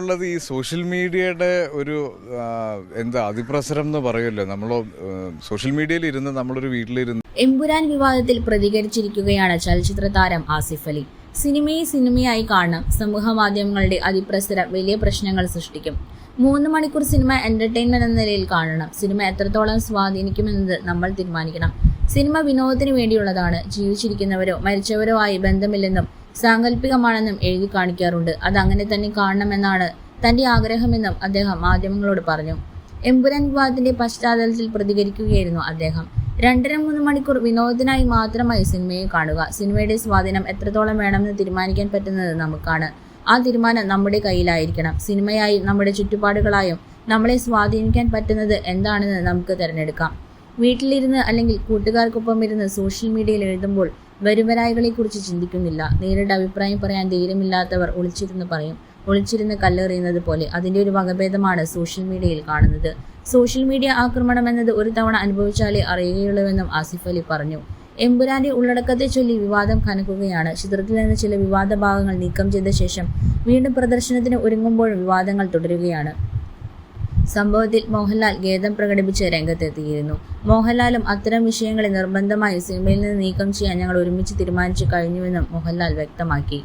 ഉള്ളത് ഈ സോഷ്യൽ മീഡിയയുടെ ഒരു എന്താ അതിപ്രസരം എന്ന് പറയുമല്ലോ. നമ്മൾ സോഷ്യൽ മീഡിയയിൽ ഇരുന്ന് നമ്മളൊരു വീട്ടിലിരുന്ന് എമ്പുരാൻ വിവാദത്തിൽ പ്രതികരിച്ചിരിക്കുകയാണ് ചലച്ചിത്ര താരം ആസിഫ് അലി. സിനിമയെ സിനിമയായി കാണണം സമൂഹ മാധ്യമങ്ങളുടെ അതിപ്രസരം വലിയ പ്രശ്നങ്ങൾ സൃഷ്ടിക്കും. മൂന്ന് മണിക്കൂർ സിനിമ എന്റർടൈൻമെന്റ് എന്ന നിലയിൽ കാണണം. സിനിമ എത്രത്തോളം സ്വാധീനിക്കുമെന്നത് നമ്മൾ തീരുമാനിക്കണം. സിനിമ വിനോദത്തിന് വേണ്ടിയുള്ളതാണ് ജീവിച്ചിരിക്കുന്നവരോ മരിച്ചവരോ ആയി ബന്ധമില്ലെന്നും സാങ്കല്പികമാണെന്നും എഴുതി കാണിക്കാറുണ്ട്. അത് അങ്ങനെ തന്നെ കാണണമെന്നാണ് തന്റെ ആഗ്രഹമെന്നും അദ്ദേഹം മാധ്യമങ്ങളോട് പറഞ്ഞു. എമ്പുരാൻ വിവാദത്തിന്റെ പശ്ചാത്തലത്തിൽ പ്രതികരിക്കുകയായിരുന്നു അദ്ദേഹം. രണ്ടര മൂന്ന് മണിക്കൂർ വിനോദത്തിനായി മാത്രമായി സിനിമയെ കാണുക സിനിമയുടെ സ്വാധീനം എത്രത്തോളം വേണമെന്ന് തീരുമാനിക്കാൻ പറ്റുന്നത് നമുക്കാണ്. ആ തീരുമാനം നമ്മുടെ കയ്യിലായിരിക്കണം. സിനിമയായും നമ്മുടെ ചുറ്റുപാടുകളായും നമ്മളെ സ്വാധീനിക്കാൻ പറ്റുന്നത് എന്താണെന്ന് നമുക്ക് തിരഞ്ഞെടുക്കാം. വീട്ടിലിരുന്ന് അല്ലെങ്കിൽ കൂട്ടുകാർക്കൊപ്പം ഇരുന്ന് സോഷ്യൽ മീഡിയയിൽ എഴുതുമ്പോൾ വരുവരായികളെക്കുറിച്ച് ചിന്തിക്കുന്നില്ല. നേരിട്ട് അഭിപ്രായം പറയാൻ ധൈര്യമില്ലാത്തവർ ഒളിച്ചിരുന്ന് പറയും. ഒളിച്ചിരുന്ന് കല്ലെറിയുന്നത് പോലെ അതിന്റെ ഒരു വകഭേദമാണ് സോഷ്യൽ മീഡിയയിൽ കാണുന്നത്. സോഷ്യൽ മീഡിയ ആക്രമണം എന്നത് ഒരു തവണ അനുഭവിച്ചാലേ അറിയുകയുള്ളൂവെന്നും ആസിഫ് അലി പറഞ്ഞു. എമ്പുരാന്റെ ഉള്ളടക്കത്തെ ചൊല്ലി വിവാദം കനക്കുകയാണ്. ചിത്രത്തിൽ നിന്ന് ചില വിവാദ ഭാഗങ്ങൾ നീക്കം ചെയ്ത ശേഷം വീണ്ടും പ്രദർശനത്തിന് ഒരുങ്ങുമ്പോൾ വിവാദങ്ങൾ തുടരുകയാണ്. സംഭവത്തിൽ മോഹൻലാൽ ഖേദം പ്രകടിപ്പിച്ച് രംഗത്തെത്തിയിരുന്നു. മോഹൻലാലും അത്തരം വിഷയങ്ങളെ നിർബന്ധമായി സിനിമയിൽ നിന്ന് നീക്കം ചെയ്യാൻ ഞങ്ങൾ ഒരുമിച്ച് തീരുമാനിച്ചു കഴിഞ്ഞുവെന്നും മോഹൻലാൽ വ്യക്തമാക്കി.